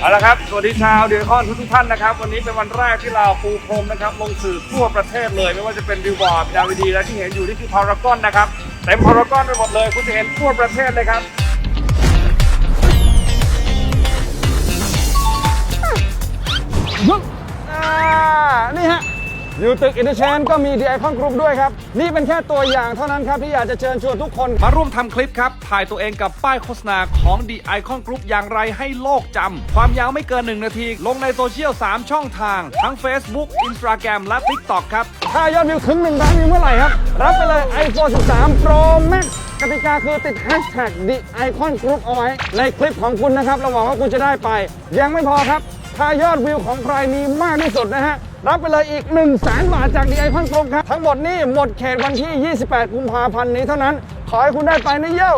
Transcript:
เอาละครับสวัสดีชาวเดือคอนทุกท่านนะครับ วันนี้เป็นวันแรกที่เราปูพรมนะครับ ลงสื่อทั่วประเทศเลย ไม่ว่าจะเป็นบิวบอร์ดดาวดีและที่เห็นอยู่นี่คือพารากอนนะครับเต็มพารากอนไปหมดเลย คุณจะเห็นทั่วประเทศเลยครับนี่ฮะ อยู่ตึกอินเตอร์เชนก็มีดีไอคอนกรุ๊ปด้วยครับ นี่เป็นแค่ตัวอย่างเท่านั้นครับที่อยากจะเชิญชวนทุกคน มาร่วมทำคลิปครับ ถ่ายตัวเองกับป้ายโฆษณาของ The Icon Group อย่างไรให้โลกจำ ความยาวไม่เกิน 1 นาที ลงในโซเชียล 3 ช่องทาง ทั้ง Facebook Instagram และ TikTok ครับ ถ้ายอดวิวถึง1ล้านวิวเมื่อไหร่ครับ รับไปเลย iPhone 13 Pro Max กติกาคือติด Hashtag The Icon Group เอาไว้ ในคลิปของคุณนะครับเราหวังว่าคุณจะได้ไป ยังไม่พอครับ ถ้ายอดวิวของใครมีมากที่สุดนะฮะ รับไปเลยอีก1นึ่งแสนบาทจากดีไอพันตรงครับ ทั้งหมดนี่หมดเขตวันที่ 28 กุมภาพันธ์นี้เท่านั้น ขอให้คุณได้ไปนะเยี่ยว